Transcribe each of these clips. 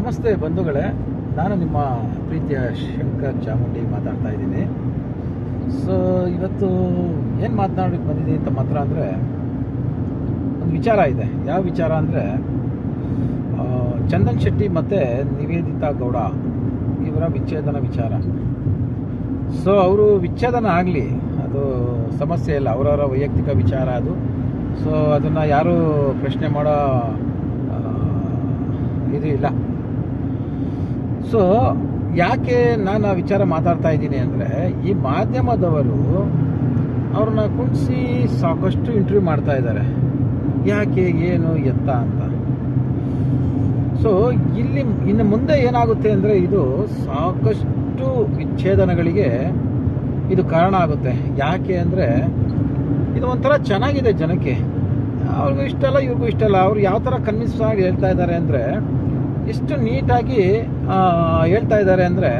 ನಮಸ್ತೆ ಬಂಧುಗಳೇ, ನಾನು ನಿಮ್ಮ ಪ್ರೀತಿಯ ಶಂಕರ್ ಚಾಮುಂಡಿ ಮಾತಾಡ್ತಾ ಇದ್ದೀನಿ. ಸೊ ಇವತ್ತು ಏನು ಮಾತನಾಡಲಿಕ್ಕೆ ಬಂದಿದ್ದೀನಿ ತಮ್ಮ ಹತ್ರ ಅಂದರೆ, ಒಂದು ವಿಚಾರ ಇದೆ. ಯಾವ ವಿಚಾರ ಅಂದರೆ ಚಂದನ್ ಶೆಟ್ಟಿ ಮತ್ತು ನಿವೇದಿತಾ ಗೌಡ, ಇವರ ವಿಚ್ಛೇದನ ವಿಚಾರ. ಸೊ ಅವರು ವಿಚ್ಛೇದನ ಆಗಲಿ, ಅದು ಸಮಸ್ಯೆ ಇಲ್ಲ. ಅವರವರ ವೈಯಕ್ತಿಕ ವಿಚಾರ ಅದು. ಸೊ ಅದನ್ನು ಯಾರೂ ಪ್ರಶ್ನೆ ಮಾಡೋ ಇದು ಇಲ್ಲ. ಸೊ ಯಾಕೆ ನಾನು ಆ ವಿಚಾರ ಮಾತಾಡ್ತಾ ಇದ್ದೀನಿ ಅಂದರೆ, ಈ ಮಾಧ್ಯಮದವರು ಅವ್ರನ್ನ ಕುಣಿಸಿ ಸಾಕಷ್ಟು ಇಂಟರ್ವ್ಯೂ ಮಾಡ್ತಾ ಇದ್ದಾರೆ. ಯಾಕೆ, ಏನು, ಎತ್ತ ಅಂತ. ಸೊ ಇಲ್ಲಿ ಇನ್ನು ಮುಂದೆ ಏನಾಗುತ್ತೆ ಅಂದರೆ, ಇದು ಸಾಕಷ್ಟು ವಿಚ್ಛೇದನಗಳಿಗೆ ಇದು ಕಾರಣ ಆಗುತ್ತೆ. ಯಾಕೆ ಅಂದರೆ, ಇದು ಒಂಥರ ಚೆನ್ನಾಗಿದೆ ಜನಕ್ಕೆ. ಅವ್ರಿಗೂ ಇಷ್ಟ ಅಲ್ಲ, ಇವ್ರಿಗೂ ಇಷ್ಟ ಅಲ್ಲ. ಅವ್ರು ಯಾವ ಥರ ಕನ್ವಿನ್ಸ್ ಆಗಿ ಹೇಳ್ತಾ ಇದ್ದಾರೆ ಅಂದರೆ ಎಷ್ಟು ನೀಟಾಗಿ ಹೇಳ್ತಾ ಇದ್ದಾರೆ ಅಂದರೆ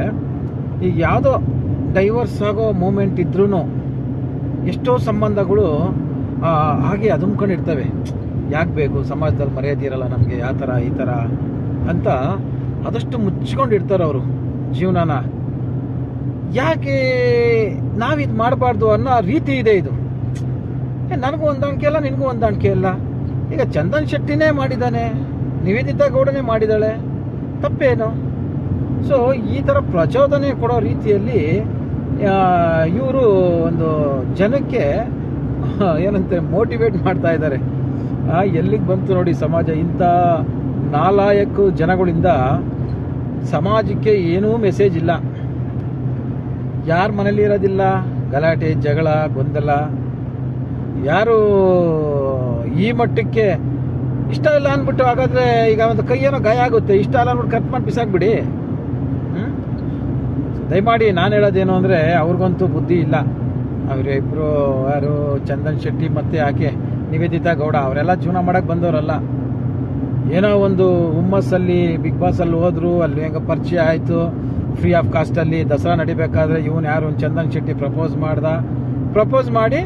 ಈಗ ಯಾವುದೋ ಡೈವರ್ಸ್ ಆಗೋ ಮೂಮೆಂಟ್ ಇದ್ರೂ ಎಷ್ಟೋ ಸಂಬಂಧಗಳು ಹಾಗೆ ಅದುಮ್ಕೊಂಡಿರ್ತವೆ. ಯಾಕೆ ಬೇಕು? ಸಮಾಜದಲ್ಲಿ ಮರ್ಯಾದೆ ಇರಲ್ಲ ನಮಗೆ ಯಾವ ಥರ, ಈ ಥರ ಅಂತ ಅದಷ್ಟು ಮುಚ್ಕೊಂಡಿರ್ತಾರೆ ಅವರು ಜೀವನನ. ಯಾಕೆ ನಾವಿದು ಮಾಡಬಾರ್ದು ಅನ್ನೋ ರೀತಿ ಇದೆ ಇದು. ನನಗೂ ಹೊಂದಾಣಿಕೆ ಇಲ್ಲ ನಿನಗೂ ಹೊಂದಾಣಿಕೆ ಇಲ್ಲ ಈಗ ಚಂದನ್ ಶೆಟ್ಟಿನೇ ಮಾಡಿದ್ದಾನೆ. ನಿವೇದಿತಾ ಗೌಡನೇ ಮಾಡಿದ್ದಾಳೆ ತಪ್ಪೇನು? ಸೊ ಈ ಥರ ಪ್ರಚೋದನೆ ಕೊಡೋ ರೀತಿಯಲ್ಲಿ ಇವರು ಒಂದು ಜನಕ್ಕೆ ಏನಂತೆ ಮೋಟಿವೇಟ್ ಮಾಡ್ತಾ ಇದ್ದಾರೆ. ಎಲ್ಲಿಗೆ ಬಂತು ನೋಡಿ ಸಮಾಜ. ಇಂಥ ನಾಲಾಯಕ್ಕು ಜನಗಳಿಂದ ಸಮಾಜಕ್ಕೆ ಏನೂ ಮೆಸೇಜ್ ಇಲ್ಲ. ಯಾರ ಮನೇಲಿ ಇರೋದಿಲ್ಲ? ಗಲಾಟೆ, ಜಗಳ, ಗೊಂದಲ. ಯಾರು ಈ ಮಟ್ಟಕ್ಕೆ ಇಷ್ಟ ಇಲ್ಲ ಅಂದ್ಬಿಟ್ಟು ಹಾಗಾದ್ರೆ ಈಗ ಒಂದು ಕೈ ಏನೋ ಗಾಯ ಆಗುತ್ತೆ. ಇಷ್ಟ ಇಲ್ಲ ಅಂದ್ಬಿಟ್ಟು ಕಟ್ ಮಾಡಿ ಬಿಸಾಕ್ಬಿಡಿ? ದಯಮಾಡಿ ನಾನು ಹೇಳೋದೇನು ಅಂದರೆ ಅವ್ರಿಗಂತೂ ಬುದ್ಧಿ ಇಲ್ಲ. ಅವರಿಬ್ಬರು ಯಾರು ಚಂದನ್ ಶೆಟ್ಟಿ ಮತ್ತೆ ಆಕೆ ನಿವೇದಿತಾ ಗೌಡ, ಅವರೆಲ್ಲ ಜೀವನ ಮಾಡೋಕ್ಕೆ ಬಂದವರಲ್ಲ. ಏನೋ ಒಂದು ಹುಮ್ಮಸ್ಸಲ್ಲಿ, ಬಿಗ್ ಬಾಸಲ್ಲಿ ಹೋದ್ರು, ಅಲ್ಲಿ ಹೆಂಗೆ ಪರಿಚಯ ಆಯಿತು. ಫ್ರೀ ಆಫ್ ಕಾಸ್ಟಲ್ಲಿ ದಸರಾ ನಡಿಬೇಕಾದ್ರೆ ಇವನು ಯಾರು? ಚಂದನ್ ಶೆಟ್ಟಿ ಪ್ರಪೋಸ್ ಮಾಡ್ದ. ಪ್ರಪೋಸ್ ಮಾಡಿ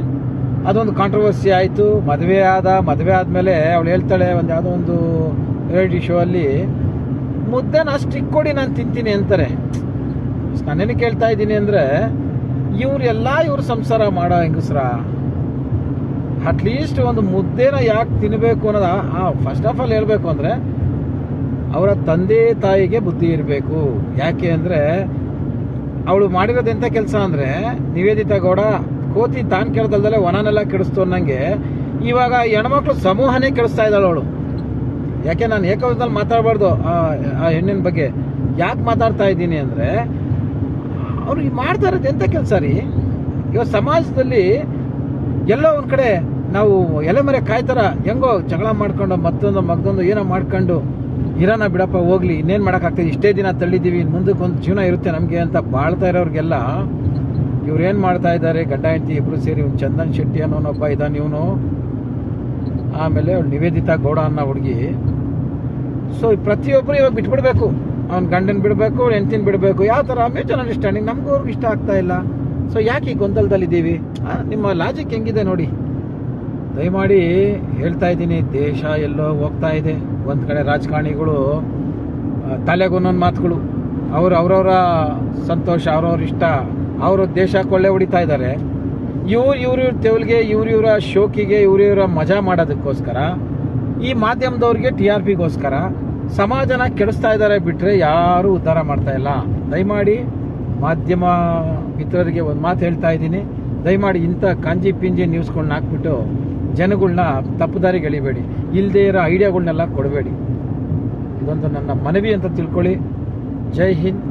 ಅದೊಂದು ಕಾಂಟ್ರವರ್ಸಿ ಆಯಿತು. ಮದುವೆ ಆದ, ಮದುವೆ ಆದಮೇಲೆ ಅವಳು ಹೇಳ್ತಾಳೆ ಒಂದು ಯಾವುದೋ ಒಂದು ರಿಯಾಲಿಟಿ ಶೋ ಅಲ್ಲಿ, ಮುದ್ದೆನ ಅಷ್ಟು ಕೊಡಿ, ನಾನು ತಿಂತೀನಿ ಅಂತಾರೆ. ನಾನೇನು ಕೇಳ್ತಾ ಇದ್ದೀನಿ ಅಂದರೆ, ಇವರೆಲ್ಲ ಇವ್ರು ಸಂಸಾರ ಮಾಡೋ ಹೆಂಗಸ್ರ ಅಟ್ಲೀಸ್ಟ್ ಒಂದು ಮುದ್ದೆನ ಯಾಕೆ ತಿನ್ನಬೇಕು ಅನ್ನೋದು ಫಸ್ಟ್ ಆಫ್ ಆಲ್ ಹೇಳಬೇಕು ಅಂದರೆ, ಅವರ ತಂದೆ ತಾಯಿಗೆ ಬುದ್ಧಿ ಇರಬೇಕು. ಯಾಕೆ ಅಂದರೆ, ಅವಳು ಮಾಡಿರೋದು ಎಂಥ ಕೆಲಸ ಅಂದರೆ, ನಿವೇದಿತಾ ಗೌಡ ಕೋತಿ ತಾನು ಕೆಡ್ದಲ್ದಲೆ ವನನೆಲ್ಲ ಕೆಡಿಸ್ತು ಅನ್ನಂಗೆ ಇವಾಗ ಹೆಣ್ಮಕ್ಳು ಸಮೂಹನೇ ಕೆಡಿಸ್ತಾ ಇದ್ದಾಳೆ ಅವಳು. ಯಾಕೆ ನಾನು ಏಕವಚನದಲ್ಲಿ ಮಾತಾಡಬಾರ್ದು ಆ ಹೆಣ್ಣಿನ ಬಗ್ಗೆ. ಯಾಕೆ ಮಾತಾಡ್ತಾ ಇದ್ದೀನಿ ಅಂದರೆ, ಅವ್ರು ಮಾಡ್ತಾ ಇರೋದು ಎಂಥ ಕೆಲಸ ರೀ? ಇವಾಗ ಸಮಾಜದಲ್ಲಿ ಎಲ್ಲೋ ಒಂದು ಕಡೆ ನಾವು ಎಲೆ ಮರೆ ಕಾಯ್ತಾರ, ಹೆಂಗೋ ಜಗಳ ಮಾಡ್ಕೊಂಡು ಮತ್ತೊಂದು ಮಗದೊಂದು ಏನೋ ಮಾಡ್ಕೊಂಡು ಇರೋಣ ಬಿಡಪ್ಪ ಹೋಗ್ಲಿ, ಇನ್ನೇನು ಮಾಡೋಕ್ಕಾಗ್ತದೆ? ಇಷ್ಟೇ ದಿನ ತಳ್ಳಿದ್ದೀವಿ ಮುಂದಕ್ಕೆ ಒಂದು ಜೀವನ ಇರುತ್ತೆ ನಮಗೆ ಅಂತ ಬಾಳ್ತಾ ಇರೋರಿಗೆಲ್ಲ ಇವ್ರು ಏನು ಮಾಡ್ತಾ ಇದ್ದಾರೆ? ಗಂಡ ಹೆಂಡತಿ ಇಬ್ರು ಸೇರಿ ಇವ್ನು ಚಂದನ್ ಶೆಟ್ಟಿ ಅನ್ನೋನೊಬ್ಬ ಇದ್ದಾನೆ ಇವನು. ಆಮೇಲೆ ಅವ್ಳು ನಿವೇದಿತಾ ಗೌಡ ಅನ್ನೋ ಹುಡುಗಿ. ಸೊ ಪ್ರತಿಯೊಬ್ಬರು ಇವಾಗ ಬಿಟ್ಬಿಡ್ಬೇಕು. ಅವ್ನ ಗಂಡನ ಬಿಡಬೇಕು ಹೆಂಡತಿನ ಬಿಡಬೇಕು. ಯಾವ ಥರ ಮ್ಯೂಚುವಲ್ ಅಂಡರ್ಸ್ಟ್ಯಾಂಡಿಂಗ್ ನಮಗೂ ಅವ್ರಿಗೆ ಇಷ್ಟ ಆಗ್ತಾ ಇಲ್ಲ. ಸೊ ಯಾಕೆ ಈ ಗೊಂದಲದಲ್ಲಿದ್ದೀವಿ ನಿಮ್ಮ ಲಾಜಿಕ್ ಹೆಂಗಿದೆ ನೋಡಿ. ದಯಮಾಡಿ ಹೇಳ್ತಾ ಇದ್ದೀನಿ, ದೇಶ ಎಲ್ಲೋ ಹೋಗ್ತಾ ಇದೆ. ಒಂದು ಕಡೆ ರಾಜಕಾರಣಿಗಳು ತಲೆಗೊಂದೊಂದು ಮಾತುಗಳು. ಅವ್ರು ಅವ್ರವ್ರ ಸಂತೋಷ, ಅವ್ರವ್ರ ಇಷ್ಟ. ಅವರು ದೇಶ ಕೊಳ್ಳೆ ಹೊಡಿತಾ ಇದ್ದಾರೆ. ಇವ್ರು ಇವ್ರ ಇವ್ರ ತೆವಲ್ಗೆ, ಇವ್ರ ಇವರ ಶೋಕಿಗೆ, ಇವ್ರ ಇವರ ಮಜಾ ಮಾಡೋದಕ್ಕೋಸ್ಕರ, ಈ ಮಾಧ್ಯಮದವ್ರಿಗೆ ಟಿ ಆರ್ ಪಿಗೋಸ್ಕರ ಸಮಾಜನ ಕೆಡಿಸ್ತಾ ಇದ್ದಾರೆ ಬಿಟ್ಟರೆ ಯಾರೂ ಉದ್ಧಾರ ಮಾಡ್ತಾ ಇಲ್ಲ. ದಯಮಾಡಿ ಮಾಧ್ಯಮ ಮಿತ್ರರಿಗೆ ಒಂದು ಮಾತು ಹೇಳ್ತಾ ಇದ್ದೀನಿ. ದಯಮಾಡಿ ಇಂಥ ಕಾಂಜಿ ಪಿಂಜಿ ನ್ಯೂಸ್ಗಳನ್ನ ಹಾಕ್ಬಿಟ್ಟು ಜನಗಳನ್ನ ತಪ್ಪುದಾರಿಗೆ ಎಳಿಬೇಡಿ. ಇಲ್ಲದೇ ಇರೋ ಐಡಿಯಾಗಳನ್ನೆಲ್ಲ ಕೊಡಬೇಡಿ. ಇದೊಂದು ನನ್ನ ಮನವಿ ಅಂತ ತಿಳ್ಕೊಳ್ಳಿ. ಜೈ ಹಿಂದ್,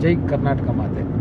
ಜೈ ಕರ್ನಾಟಕ ಮಾತೆ.